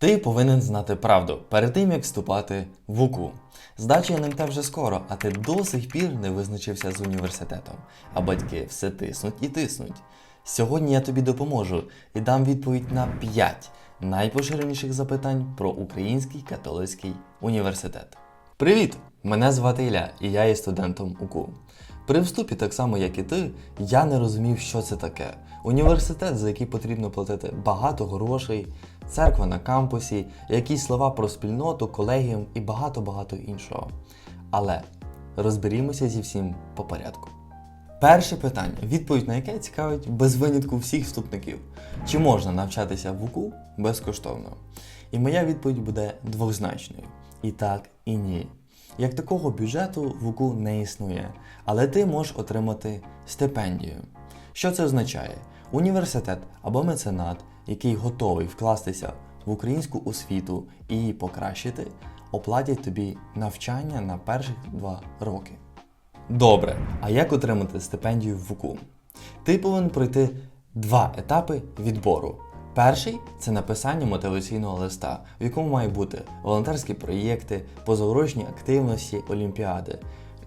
Ти повинен знати правду перед тим, як вступати в УКУ. Здача НМТ вже скоро, а ти до сих пір не визначився з університетом, а батьки все тиснуть і тиснуть. Сьогодні я тобі допоможу і дам відповідь на 5 найпоширеніших запитань про Український католицький університет. Привіт! Мене звати Ілля, і я є студентом УКУ. При вступі, так само як і ти, я не розумів, що це таке. Університет, за який потрібно платити багато грошей, церква на кампусі, якісь слова про спільноту, колегіум і багато-багато іншого. Але розберімося зі всім по порядку. Перше питання, відповідь на яке цікавить без винятку всіх вступників. Чи можна навчатися в УКУ безкоштовно? І моя відповідь буде двозначною: і так, і ні. Як такого бюджету в УКУ не існує, але ти можеш отримати стипендію. Що це означає? Університет або меценат, який готовий вкластися в українську освіту і її покращити, оплатять тобі навчання на перших два роки. Добре, а як отримати стипендію в ВУКУ? Ти повинен пройти два етапи відбору. Перший це написання мотиваційного листа, в якому мають бути волонтерські проєкти, позаурочні активності, олімпіади.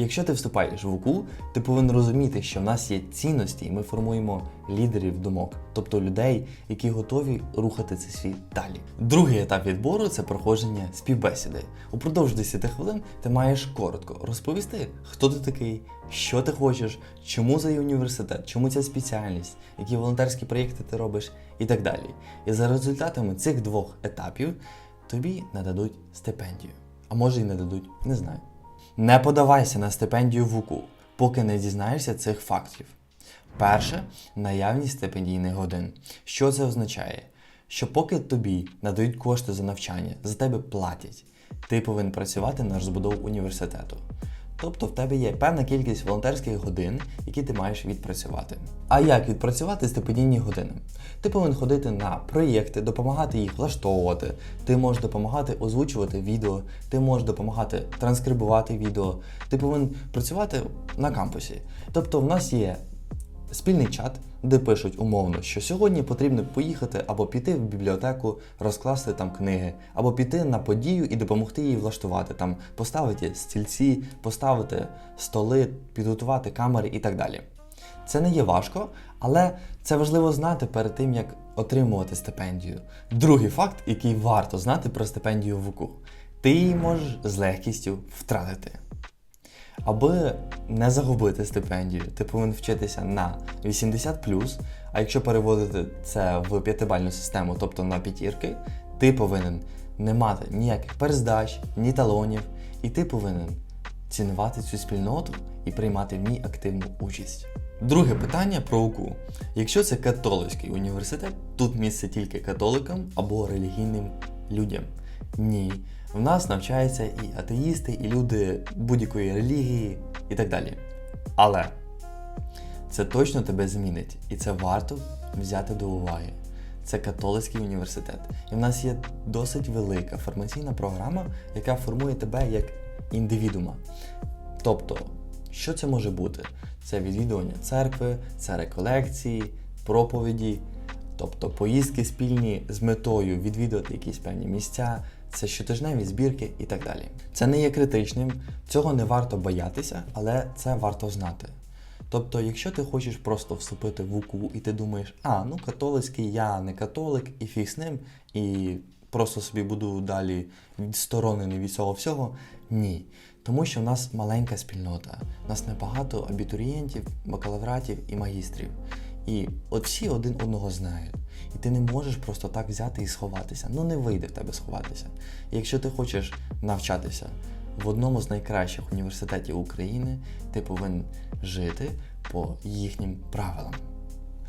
Якщо ти вступаєш в УКУ, ти повинен розуміти, що в нас є цінності, і ми формуємо лідерів думок, тобто людей, які готові рухати цей світ далі. Другий етап відбору це проходження співбесіди. Упродовж 10 хвилин ти маєш коротко розповісти, хто ти такий, що ти хочеш, чому за університет, чому ця спеціальність, які волонтерські проєкти ти робиш і так далі. І за результатами цих двох етапів тобі нададуть стипендію. А може й не дадуть, не знаю. Не подавайся на стипендію ВУКУ, поки не дізнаєшся цих фактів. Перше наявність стипендійних годин. Що це означає? Що поки тобі надають кошти за навчання, за тебе платять, ти повинен працювати на розбудову університету. Тобто в тебе є певна кількість волонтерських годин, які ти маєш відпрацювати. А як відпрацювати стипендійні години? Ти повинен ходити на проєкти, допомагати їх влаштовувати. Ти можеш допомагати озвучувати відео, ти можеш допомагати транскрибувати відео. Ти повинен працювати на кампусі. Тобто, в нас є спільний чат, де пишуть умовно, що сьогодні потрібно поїхати або піти в бібліотеку, розкласти там книги, або піти на подію і допомогти їй влаштувати, там поставити стільці, поставити столи, підготувати камери і так далі. Це не є важко, але це важливо знати перед тим, як отримувати стипендію. Другий факт, який варто знати про стипендію в УКУ. Ти її можеш з легкістю втратити. Аби не загубити стипендію, ти повинен вчитися на 80 а якщо переводити це в п'ятибальну систему, тобто на п'ятірки, ти повинен не мати ніяких перездач, ні талонів, і ти повинен цінувати цю спільноту і приймати в ній активну участь. Друге питання про УКУ. Якщо це католицький університет, тут місце тільки католикам або релігійним людям. Ні. В нас навчаються і атеїсти, і люди будь-якої релігії і так далі. Але це точно тебе змінить, і це варто взяти до уваги. Це католицький університет. І в нас є досить велика формаційна програма, яка формує тебе як індивідума. Тобто, що це може бути? Це відвідування церкви, це реколекції, проповіді, тобто поїздки спільні з метою відвідувати якісь певні місця, це щотижневі збірки і так далі. Це не є критичним, цього не варто боятися, але це варто знати. Тобто, якщо ти хочеш просто вступити в УКУ і ти думаєш, а ну католицький, я не католик, і фіг з ним, і просто собі буду далі відсторонений від цього всього. Ні. Тому що в нас маленька спільнота, у нас небагато абітурієнтів, бакалавратів і магістрів. І от всі один одного знають. І ти не можеш просто так взяти і сховатися. Ну не вийде в тебе сховатися. І якщо ти хочеш навчатися в одному з найкращих університетів України, ти повинен жити по їхнім правилам.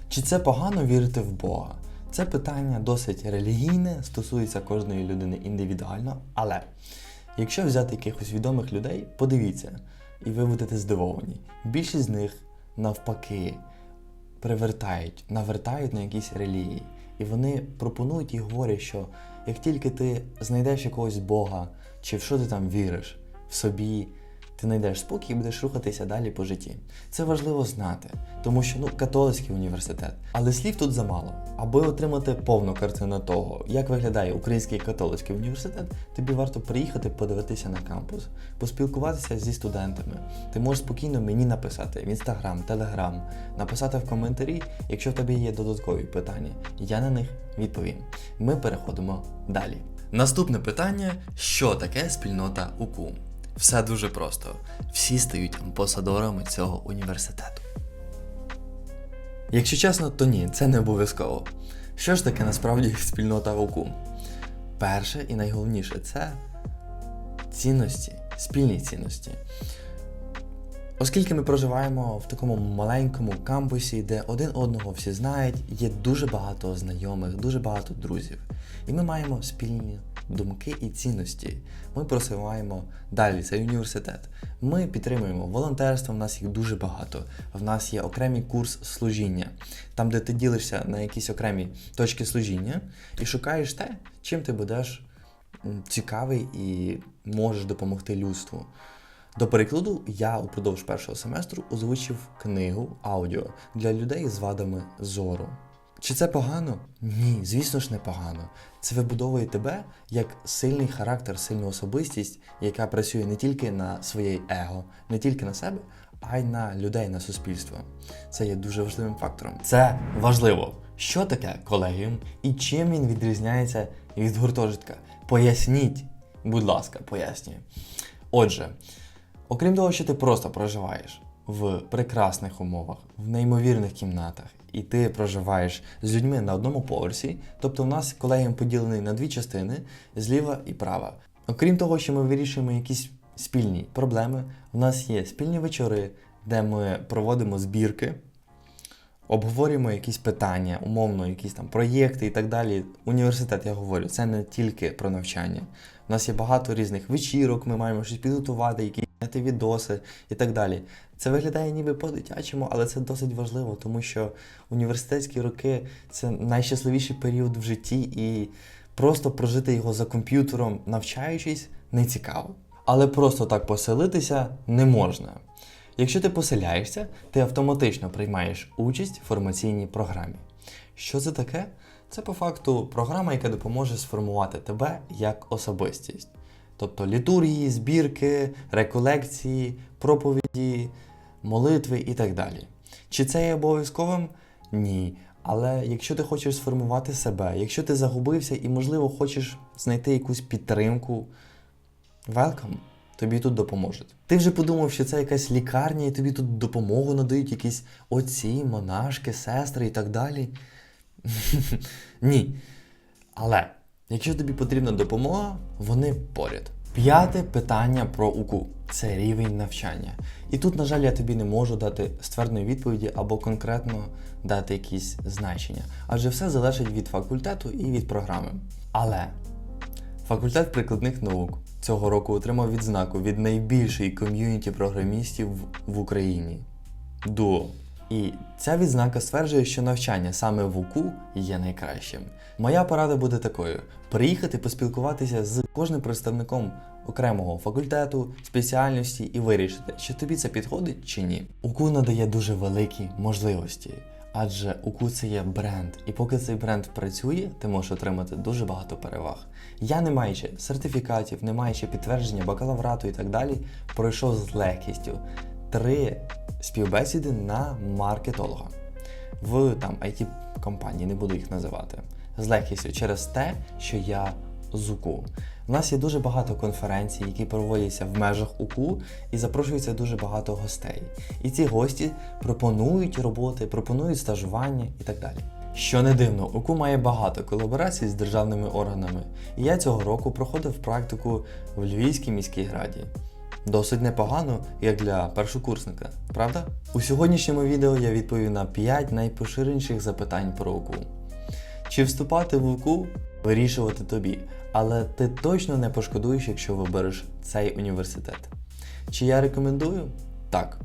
Чи це погано вірити в Бога? Це питання досить релігійне, стосується кожної людини індивідуально, але якщо взяти якихось відомих людей, подивіться, і ви будете здивовані. Більшість з них навпаки привертають, навертають на якісь релігії. І вони пропонують і говорять, що як тільки ти знайдеш якогось Бога, чи в що ти там віриш, в собі, ти знайдеш спокій і будеш рухатися далі по житті. Це важливо знати, тому що ну католицький університет. Але слів тут замало. Аби отримати повну картину того, як виглядає український католицький університет, тобі варто приїхати подивитися на кампус, поспілкуватися зі студентами. Ти можеш спокійно мені написати в інстаграм, телеграм, написати в коментарі, якщо в тебе є додаткові питання. Я на них відповім. Ми переходимо далі. Наступне питання: що таке спільнота УКУ? Все дуже просто. Всі стають амбасадорами цього університету. Якщо чесно, то ні, це не обов'язково. Що ж таке насправді спільнота УКУ? Перше і найголовніше це цінності, спільні цінності. Оскільки ми проживаємо в такому маленькому кампусі, де один одного всі знають, є дуже багато знайомих, дуже багато друзів. І ми маємо спільні думки і цінності. Ми просуваємо далі цей університет. Ми підтримуємо волонтерство, в нас їх дуже багато. В нас є окремий курс служіння, там, де ти ділишся на якісь окремі точки служіння і шукаєш те, чим ти будеш цікавий і можеш допомогти людству. До прикладу, я упродовж першого семестру озвучив книгу аудіо для людей з вадами зору. Чи це погано? Ні, звісно ж не погано. Це вибудовує тебе як сильний характер, сильну особистість, яка працює не тільки на своє его, не тільки на себе, а й на людей, на суспільство. Це є дуже важливим фактором. Це важливо. Що таке колегіум і чим він відрізняється від гуртожитка? Поясніть, будь ласка, пояснюю. Отже, окрім того, що ти просто проживаєш в прекрасних умовах, в неймовірних кімнатах, і ти проживаєш з людьми на одному поверсі, тобто у нас колегіум поділений на дві частини зліва і права. Окрім того, що ми вирішуємо якісь спільні проблеми, у нас є спільні вечори, де ми проводимо збірки, обговорюємо якісь питання, умовно, якісь там проєкти і так далі. Університет, я говорю, це не тільки про навчання. У нас є багато різних вечірок, ми маємо щось підготувати, зняти відоси і так далі. Це виглядає ніби по-дитячому, але це досить важливо, тому що університетські роки це найщасливіший період в житті, і просто прожити його за комп'ютером, навчаючись, не цікаво. Але просто так поселитися не можна. Якщо ти поселяєшся, ти автоматично приймаєш участь в формаційній програмі. Що це таке? Це по факту програма, яка допоможе сформувати тебе як особистість. Тобто літургії, збірки, реколекції, проповіді, молитви і так далі. Чи це є обов'язковим? Ні. Але якщо ти хочеш сформувати себе, якщо ти загубився і, можливо, хочеш знайти якусь підтримку, welcome, тобі тут допоможуть. Ти вже подумав, що це якась лікарня, і тобі тут допомогу надають якісь отці, монашки, сестри і так далі. Ні. Але якщо тобі потрібна допомога, вони поряд. П'яте питання про УКУ це рівень навчання. І тут, на жаль, я тобі не можу дати ствердної відповіді або конкретно дати якісь значення, адже все залежить від факультету і від програми. Але факультет прикладних наук цього року отримав відзнаку від найбільшої ком'юніті програмістів в Україні. Дуо. І ця відзнака стверджує, що навчання саме в УКУ є найкращим. Моя порада буде такою: приїхати поспілкуватися з кожним представником окремого факультету, спеціальності і вирішити, чи тобі це підходить чи ні. УКУ надає дуже великі можливості, адже УКУ це є бренд, і поки цей бренд працює, ти можеш отримати дуже багато переваг. Я, не маючи сертифікатів, не маючи підтвердження бакалаврату і так далі, пройшов з легкістю три співбесіди на маркетолога в там it компанії, не буду їх називати. З легкістю через те, що я з УКУ. У нас є дуже багато конференцій, які проводяться в межах УКУ, і запрошується дуже багато гостей. І ці гості пропонують роботи, пропонують стажування і так далі. Що не дивно, УКУ має багато колаборацій з державними органами, і я цього року проходив практику в Львівській міській раді. Досить непогано, як для першокурсника, правда? У сьогоднішньому відео я відповів на 5 найпоширеніших запитань про УКУ. Чи вступати в УКУ вирішувати тобі, але ти точно не пошкодуєш, якщо вибереш цей університет. Чи я рекомендую? Так,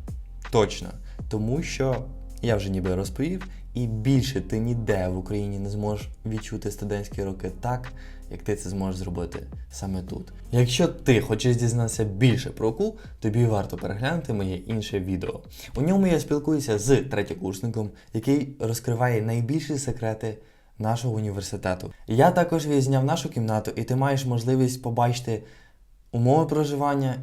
точно. Тому що я вже ніби розповів, І більше ти ніде в Україні не зможеш відчути студентські роки так, як ти це зможеш зробити саме тут. Якщо ти хочеш дізнатися більше про УКУ, тобі варто переглянути моє інше відео. У ньому я спілкуюся з третєкурсником, який розкриває найбільші секрети нашого університету. Я також відзняв нашу кімнату, і ти маєш можливість побачити умови проживання,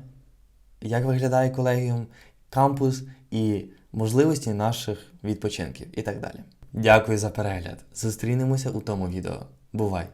як виглядає колегіум, кампус і можливості наших відпочинків і так далі. Дякую за перегляд. Зустрінемося у тому відео. Бувай!